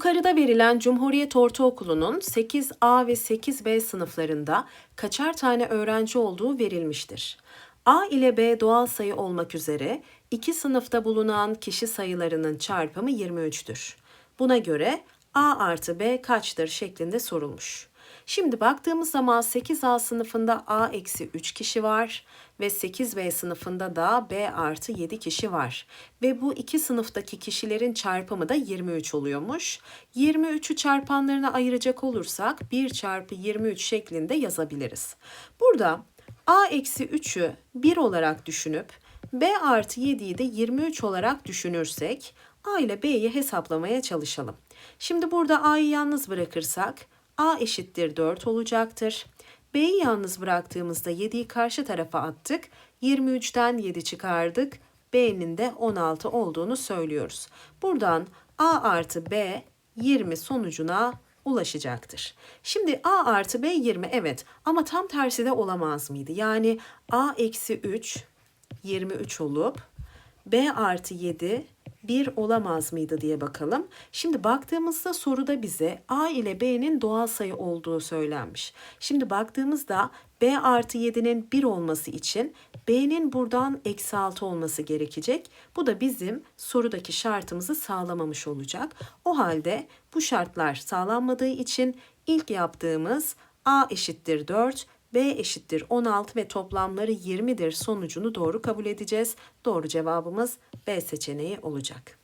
Yukarıda verilen Cumhuriyet Ortaokulu'nun 8A ve 8B sınıflarında kaçar tane öğrenci olduğu verilmiştir. A ile B doğal sayı olmak üzere iki sınıfta bulunan kişi sayılarının çarpımı 23'tür. Buna göre A artı B kaçtır şeklinde sorulmuş. Şimdi baktığımız zaman 8A sınıfında A eksi 3 kişi var ve 8B sınıfında da B artı 7 kişi var. Ve bu iki sınıftaki kişilerin çarpımı da 23 oluyormuş. 23'ü çarpanlarına ayıracak olursak 1 çarpı 23 şeklinde yazabiliriz. Burada A eksi 3'ü 1 olarak düşünüp B artı 7'yi de 23 olarak düşünürsek A ile B'yi hesaplamaya çalışalım. Şimdi burada A'yı yalnız bırakırsak A eşittir 4 olacaktır. B'yi yalnız bıraktığımızda 7'yi karşı tarafa attık. 23'ten 7 çıkardık. B'nin de 16 olduğunu söylüyoruz. Buradan A artı B 20 sonucuna ulaşacaktır. Şimdi A artı B 20 evet ama tam tersi de olamaz mıydı? Yani A eksi 3 23 olup B artı 7 1 olamaz mıydı diye bakalım. Şimdi baktığımızda soruda bize A ile B'nin doğal sayı olduğu söylenmiş. Şimdi baktığımızda B artı 7'nin 1 olması için B'nin buradan eksi 6 olması gerekecek. Bu da bizim sorudaki şartımızı sağlamamış olacak. O halde bu şartlar sağlanmadığı için ilk yaptığımız A eşittir 4, B eşittir 16 ve toplamları 20'dir sonucunu doğru kabul edeceğiz. Doğru cevabımız B seçeneği olacak.